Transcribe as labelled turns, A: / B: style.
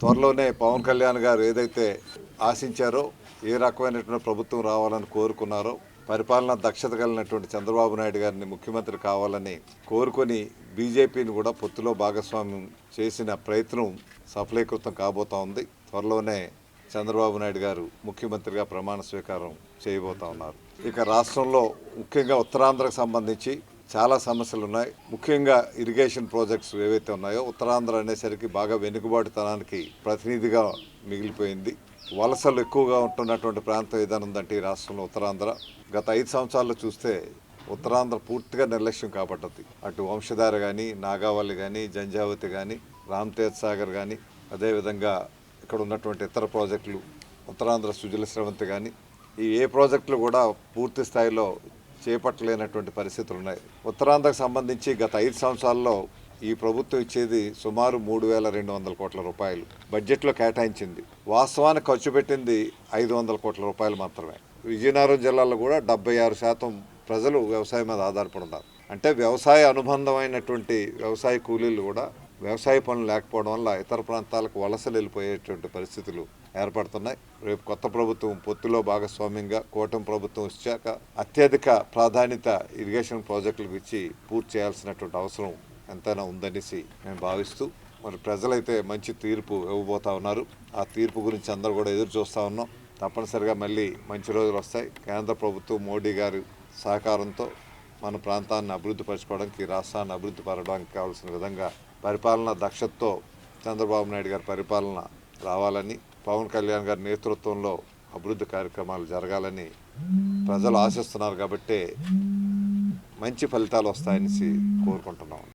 A: త్వరలోనే పవన్ కళ్యాణ్ గారు ఏదైతే ఆశించారో ఏ రకమైనటువంటి ప్రభుత్వం రావాలని కోరుకున్నారో పరిపాలన దక్షత కలిగినటువంటి చంద్రబాబు నాయుడు గారిని ముఖ్యమంత్రి కావాలని కోరుకొని బీజేపీని కూడా పొత్తులో భాగస్వామ్యం చేసిన ప్రయత్నం సఫలీకృతం కాబోతా ఉంది. త్వరలోనే చంద్రబాబు నాయుడు గారు ముఖ్యమంత్రిగా ప్రమాణ స్వీకారం చేయబోతా ఉన్నారు. ఇక రాష్ట్రంలో ముఖ్యంగా ఉత్తరాంధ్రకు సంబంధించి చాలా సమస్యలు ఉన్నాయి ముఖ్యంగా ఇరిగేషన్ ప్రాజెక్ట్స్ ఏవైతే ఉన్నాయో ఉత్తరాంధ్ర అనేసరికి బాగా వెనుకబాటుతనానికి ప్రతినిధిగా మిగిలిపోయింది. వలసలు ఎక్కువగా ఉంటున్నటువంటి ప్రాంతం ఏదైనా ఉందంటే ఈ రాష్ట్రంలో ఉత్తరాంధ్ర. గత ఐదు సంవత్సరాల్లో చూస్తే ఉత్తరాంధ్ర పూర్తిగా నిర్లక్ష్యం కాబట్టది. అటు వంశధార కానీ నాగావళి కానీ జంజావతి కానీ రామ్తేజ్ సాగర్ కానీ అదేవిధంగా ఇక్కడ ఉన్నటువంటి ఇతర ప్రాజెక్టులు ఉత్తరాంధ్ర సుజల స్రవంతి కానీ ఈ ఏ ప్రాజెక్టులు కూడా పూర్తి స్థాయిలో చేపట్టలేనటువంటి పరిస్థితులు ఉన్నాయి. ఉత్తరాంధ్రకు సంబంధించి గత ఐదు సంవత్సరాల్లో ఈ ప్రభుత్వం ఇచ్చేది సుమారు మూడు వేల రెండు వందల కోట్ల రూపాయలు. బడ్జెట్లో కేటాయించింది. వాస్తవానికి ఖర్చు పెట్టింది ఐదు వందల కోట్ల రూపాయలు మాత్రమే. విజయనగరం జిల్లాలో కూడా డెబ్బై ఆరు శాతం ప్రజలు వ్యవసాయం మీద ఆధారపడి ఉన్నారు. అంటే వ్యవసాయ అనుబంధమైనటువంటి వ్యవసాయ కూలీలు కూడా వ్యవసాయ పనులు లేకపోవడం వల్ల ఇతర ప్రాంతాలకు వలసలు వెళ్ళిపోయేటువంటి పరిస్థితులు ఏర్పడుతున్నాయి. రేపు కొత్త ప్రభుత్వం పొత్తులో భాగస్వామ్యంగా కూటమి ప్రభుత్వం వచ్చాక అత్యధిక ప్రాధాన్యత ఇరిగేషన్ ప్రాజెక్టులకు ఇచ్చి పూర్తి చేయాల్సినటువంటి అవసరం ఎంతైనా ఉందనేసి నేను భావిస్తూ మరి ప్రజలైతే మంచి తీర్పు ఇవ్వబోతా ఉన్నారు. ఆ తీర్పు గురించి అందరూ కూడా ఎదురు చూస్తూ ఉన్నాం. తప్పనిసరిగా మళ్ళీ మంచి రోజులు వస్తాయి. కేంద్ర ప్రభుత్వం మోడీ గారి సహకారంతో మన ప్రాంతాన్ని అభివృద్ధి పరచుకోవడానికి రాష్ట్రాన్ని అభివృద్ధి పరచడానికి కావాల్సిన విధంగా పరిపాలన దక్షతతో చంద్రబాబు నాయుడు గారి పరిపాలన రావాలని పవన్ కళ్యాణ్ గారి నేతృత్వంలో అభివృద్ధి కార్యక్రమాలు జరగాలని ప్రజలు ఆశిస్తున్నారు కాబట్టి మంచి ఫలితాలు వస్తాయనేసి కోరుకుంటున్నాం.